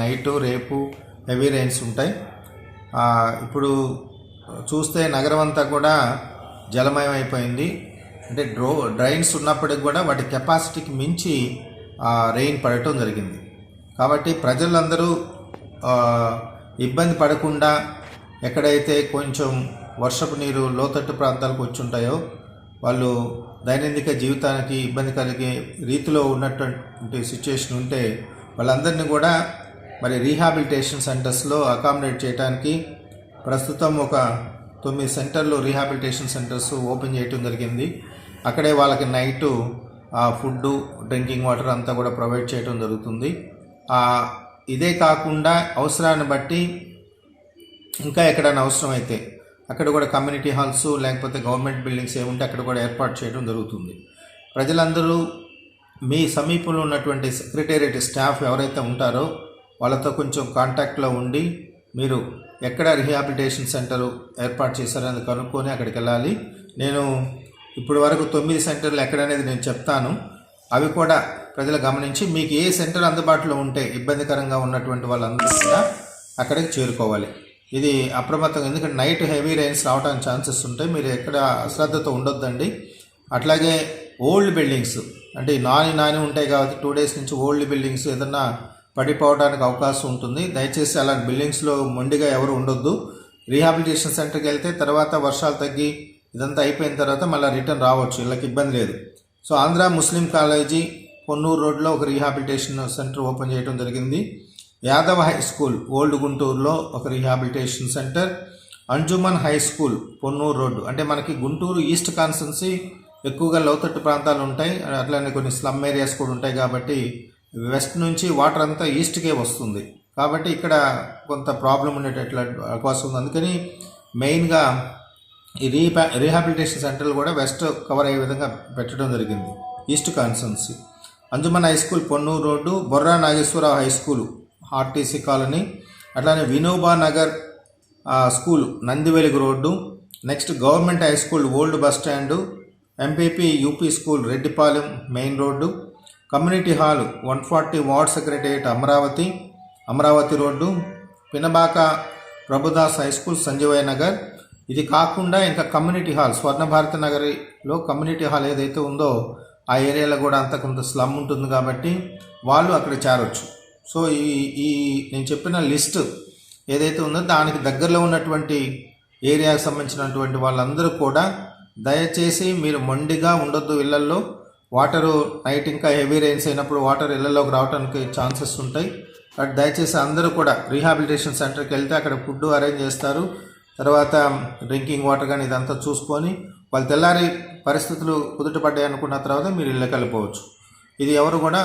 Night రేపు heavy rains ఉంటాయి. ఇప్పుడు చూస్తే నగరం అంతా కూడా జలమయం అయిపోయింది. అంటే డ్రో డ్రైన్స్ ఉన్నప్పటికి కూడా వాటి కెపాసిటీకి మించి రెయిన్ పడటం జరిగింది. కాబట్టి ప్రజలందరూ ఇబ్బంది పడకుండా ఎక్కడైతే కొంచెం వర్షపు నీరు లోతట్టు ప్రాంతాలకు వచ్చి ఉంటాయో వాళ్ళు దైనందిక జీవితానికి ఇబ్బంది కలిగే రీతిలో ఉన్నటువంటి సిచ్యుయేషన్ ఉంటే వాళ్ళందరినీ కూడా మరి రీహాబిలిటేషన్ సెంటర్స్లో అకామిడేట్ చేయడానికి ప్రస్తుతం ఒక తొమ్మిది సెంటర్లు రీహాబిలిటేషన్ సెంటర్స్ ఓపెన్ చేయటం జరిగింది. అక్కడే వాళ్ళకి నైటు ఫుడ్ డ్రింకింగ్ వాటర్ అంతా కూడా ప్రొవైడ్ చేయడం జరుగుతుంది. ఇదే కాకుండా అవసరాన్ని బట్టి ఇంకా ఎక్కడైనా అవసరం అయితే అక్కడ కూడా కమ్యూనిటీ హాల్స్ లేకపోతే గవర్నమెంట్ బిల్డింగ్స్ ఏముంటే అక్కడ కూడా ఏర్పాటు చేయడం జరుగుతుంది. ప్రజలందరూ మీ సమీపంలో ఉన్నటువంటి సెక్రటేరియట్ స్టాఫ్ ఎవరైతే ఉంటారో వాళ్ళతో కొంచెం కాంటాక్ట్లో ఉండి మీరు ఎక్కడ రిహాబిలిటేషన్ సెంటర్ ఏర్పాటు చేశారని కనుక్కొని అక్కడికి వెళ్ళాలి. నేను ఇప్పుడు వరకు తొమ్మిది సెంటర్లు ఎక్కడనేది నేను చెప్తాను. అవి కూడా ప్రజలు గమనించి మీకు ఏ సెంటర్ అందుబాటులో ఉంటే ఇబ్బందికరంగా ఉన్నటువంటి వాళ్ళందరూ కూడా అక్కడికి చేరుకోవాలి. ఇది అప్రమత్తంగా ఎందుకంటే నైట్ హెవీ రైన్స్ రావడానికి ఛాన్సెస్ ఉంటాయి. మీరు ఎక్కడ అశ్రద్ధతో ఉండొద్దండి. అట్లాగే ఓల్డ్ బిల్డింగ్స్ అంటే నాని నాని ఉంటాయి కాబట్టి టూ డేస్ నుంచి ఓల్డ్ బిల్డింగ్స్ ఏదన్నా పడిపోవడానికి అవకాశం ఉంటుంది. దయచేసి అలాంటి బిల్డింగ్స్లో మొండిగా ఎవరు ఉండొద్దు. రీహాబిలిటేషన్ సెంటర్కి వెళ్తే తర్వాత వర్షాలు తగ్గి ఇదంతా అయిపోయిన తర్వాత మళ్ళీ రిటర్న్ రావచ్చు. వీళ్ళకి ఇబ్బంది లేదు. So Andhra Muslim college Ponnur రోడ్లో ఒక రీహాబిలిటేషన్ సెంటర్ ఓపెన్ చేయడం జరిగింది. యాదవ్ హై స్కూల్ ఓల్డ్ గుంటూరులో ఒక rehabilitation centre. Anjuman high school Ponnur road. అంటే మనకి గుంటూరు ఈస్ట్ కాన్స్టెన్సీ ఎక్కువగా లోతట్టు ప్రాంతాలు ఉంటాయి. అట్లానే కొన్ని స్లమ్ ఏరియాస్ కూడా ఉంటాయి కాబట్టి వెస్ట్ నుంచి వాటర్ అంతా ఈస్ట్కే వస్తుంది. కాబట్టి ఇక్కడ కొంత ప్రాబ్లం ఉండేటట్ల అవకాశం ఉంది. అందుకని మెయిన్గా ఈ రీహా రీహాబిలిటేషన్ సెంటర్లు కూడా వెస్ట్ కవర్ అయ్యే విధంగా పెట్టడం జరిగింది. East constituency. Anjuman high school Ponnuru road Borra Nageswararao high school RTC colony అట్లానే Vinoba Nagar school Nandivelugu road next government high school old bus stand MPP UP school Reddipalem main road community hall one forty ward secretariat Amaravati Amaravati road Pinabaka Prabhudas high school Sanjeevaiah Nagar. ఇది కాకుండా ఇంకా community hall Swarnabharata నగరిలో community hall ఏదైతే ఉందో ఆ ఏరియాలో కూడా అంత కొంత స్లమ్ ఉంటుంది కాబట్టి వాళ్ళు అక్కడ చేరొచ్చు. సో ఈ ఈ నేను చెప్పిన లిస్ట్ ఏదైతే ఉందో దానికి దగ్గరలో ఉన్నటువంటి ఏరియాకి సంబంధించినటువంటి వాళ్ళందరూ కూడా దయచేసి మీరు మొండిగా ఉండొద్దు ఇళ్ళల్లో. వాటరు నైట్ ఇంకా హెవీ రెయిన్స్ అయినప్పుడు వాటర్ ఇళ్ళలోకి రావడానికి ఛాన్సెస్ ఉంటాయి. బట్ దయచేసి అందరూ కూడా రీహాబిలిటేషన్ సెంటర్కి వెళ్తే అక్కడ ఫుడ్ అరేంజ్ చేస్తారు. తర్వాత డ్రింకింగ్ వాటర్ కానీ ఇదంతా చూసుకొని వాళ్ళు తెల్లారి పరిస్థితులు కుదుటపడ్డాయి అనుకున్న తర్వాత మీరు ఇళ్ళకి వెళ్ళిపోవచ్చు. ఇది ఎవరు కూడా